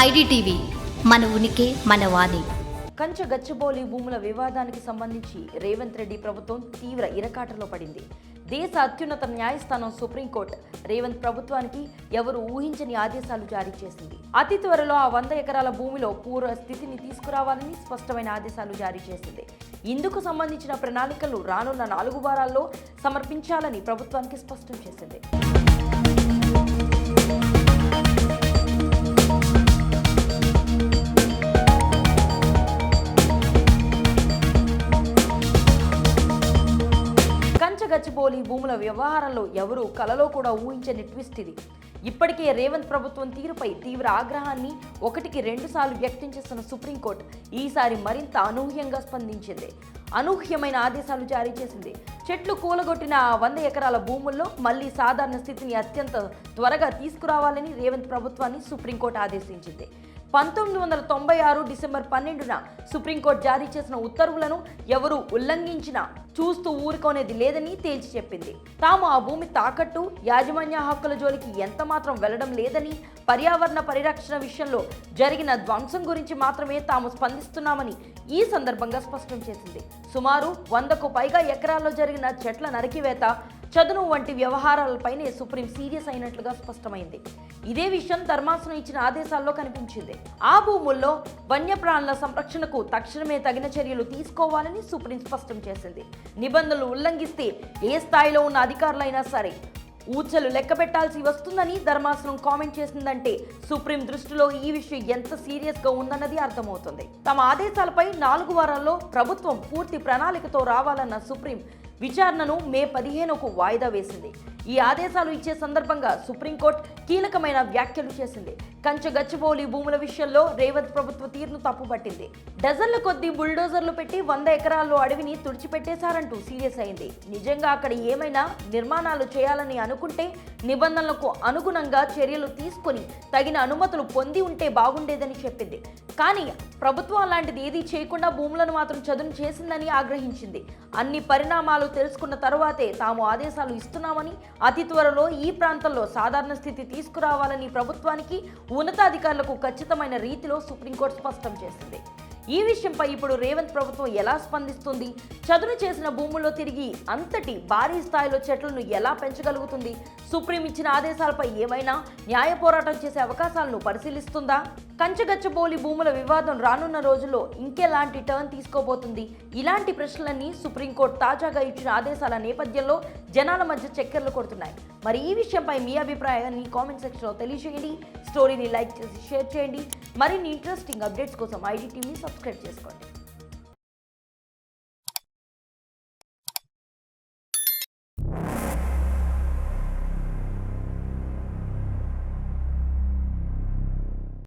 IDTV మన ఉనికి మన వాణి. కంచ గచ్చబోలి భూముల వివాదానికి సంబంధించి రేవంత్ రెడ్డి ప్రభుత్వం తీవ్ర ఇరకాటలో పడింది. దేశ అత్యున్నత న్యాయస్థానం సుప్రీంకోర్టు రేవంత్ ప్రభుత్వానికి ఎవరు ఊహించని ఆదేశాలు జారీ చేసింది. అతి త్వరలో ఆ వంద ఎకరాల భూమిలో పూర్వ స్థితిని తీసుకురావాలని స్పష్టమైన ఆదేశాలు జారీ చేసింది. ఇందుకు సంబంధించిన ప్రణాళికలు రానున్న నాలుగు వారాల్లో సమర్పించాలని ప్రభుత్వానికి స్పష్టం చేసింది. గచ్చిబోలి భూముల వ్యవహారంలో ఎవరు కలలో కూడా ఊహించని ట్విస్ట్ ఇది. ఇప్పటికే రేవంత్ ప్రభుత్వం తీరుపై తీవ్ర ఆగ్రహాన్ని ఒకటికి రెండుసార్లు వ్యక్తం చేస్తున్న సుప్రీంకోర్టు ఈసారి మరింత అనూహ్యంగా స్పందించింది. అనూహ్యమైన ఆదేశాలు జారీ చేసింది. చెట్లు కూలగొట్టిన వంద ఎకరాల భూముల్లో మళ్ళీ సాధారణ స్థితిని అత్యంత త్వరగా తీసుకురావాలని రేవంత్ ప్రభుత్వాన్ని సుప్రీంకోర్టు ఆదేశించింది. పంతొమ్మిది వందల తొంభై ఆరు డిసెంబర్ పన్నెండున సుప్రీంకోర్టు జారీ చేసిన ఉత్తర్వులను ఎవరు ఉల్లంఘించినా చూస్తూ ఊరుకోనేది లేదని తేల్చి చెప్పింది. తాము ఆ భూమి తాకట్టు యాజమాన్య హక్కుల జోలికి ఎంత మాత్రం వెళ్ళడం లేదని పర్యావరణ పరిరక్షణ విషయంలో జరిగిన ధ్వంసం గురించి మాత్రమే తాము స్పందిస్తున్నామని ఈ సందర్భంగా స్పష్టం చేసింది. సుమారు వందకు పైగా ఎకరాల్లో జరిగిన చెట్ల నరికివేత చదును వంటి వ్యవహారాలపైనే సుప్రీం సీరియస్ అయినట్లుగా స్పష్టమైంది. ఇదే విషయం ధర్మాసనం ఇచ్చిన ఆదేశాల్లో కనిపించింది. ఆ భూముల్లో వన్యప్రాణుల సంరక్షణకు తక్షణమే తగిన చర్యలు తీసుకోవాలని సుప్రీం స్పష్టం చేసింది. నిబంధనలు ఉల్లంఘిస్తే ఏ స్థాయిలో ఉన్న అధికారులైనా సరే ఊచలు లెక్క పెట్టాల్సి వస్తుందని ధర్మాసనం కామెంట్ చేసిందంటే సుప్రీం దృష్టిలో ఈ విషయం ఎంత సీరియస్గా ఉందన్నది అర్థమవుతుంది. తమ ఆదేశాలపై నాలుగు వారాల్లో ప్రభుత్వం పూర్తి ప్రణాళికతో రావాలన్న సుప్రీం విచారణను మే పదిహేనుకు వాయిదా వేసింది. ఈ ఆదేశాలు ఇచ్చే సందర్భంగా సుప్రీంకోర్టు కీలకమైన వ్యాఖ్యలు చేసింది. కంచె గచ్చిబౌలి భూముల విషయంలో రేవంత్ ప్రభుత్వ తీరును తప్పుపట్టింది. డజన్ల కొద్దీ బుల్డోజర్లు పెట్టి వంద ఎకరాల్లో అడవిని తుడిచిపెట్టేశారంటూ సీరియస్ అయింది. నిజంగా అక్కడ ఏమైనా నిర్మాణాలు చేయాలని అనుకుంటే నిబంధనలకు అనుగుణంగా చర్యలు తీసుకొని తగిన అనుమతులు పొంది ఉంటే బాగుండేదని చెప్పింది. కానీ ప్రభుత్వం అలాంటిది ఏదీ చేయకుండా భూములను మాత్రం చదును చేసిందని ఆగ్రహించింది. అన్ని పరిణామాలు తెలుసుకున్న తరువాతే తాము ఆదేశాలు ఇస్తున్నామని అతి త్వరలో ఈ ప్రాంతంలో సాధారణ స్థితి తీసుకురావాలని ప్రభుత్వానికి ఉన్నతాధికారులకు ఖచ్చితమైన రీతిలో సుప్రీంకోర్టు స్పష్టం చేసింది. ఈ విషయంపై ఇప్పుడు రేవంత్ ప్రభుత్వం ఎలా స్పందిస్తుంది? చదును చేసిన భూముల్లో తిరిగి అంతటి భారీ స్థాయిలో చెట్లను ఎలా పెంచగలుగుతుంది? సుప్రీం ఇచ్చిన ఆదేశాలపై ఏమైనా న్యాయ పోరాటం చేసే అవకాశాలను పరిశీలిస్తుందా? కంచగచ్చబోలి భూముల వివాదం రానున్న రోజుల్లో ఇంకెలాంటి టర్న్ తీసుకోబోతుంది? ఇలాంటి ప్రశ్నలన్నీ సుప్రీంకోర్టు తాజాగా ఇచ్చిన ఆదేశాల నేపథ్యంలో జనాల మధ్య చక్కెర్లు కొడుతున్నాయి. మరి ఈ విషయంపై మీ అభిప్రాయాన్ని కామెంట్ సెక్షన్లో తెలియజేయండి. స్టోరీని లైక్ చేసి షేర్ చేయండి. మరిన్ని ఇంట్రెస్టింగ్ అప్డేట్స్ కోసం ఐడి టీవీని సబ్స్క్రైబ్ చేసుకోండి.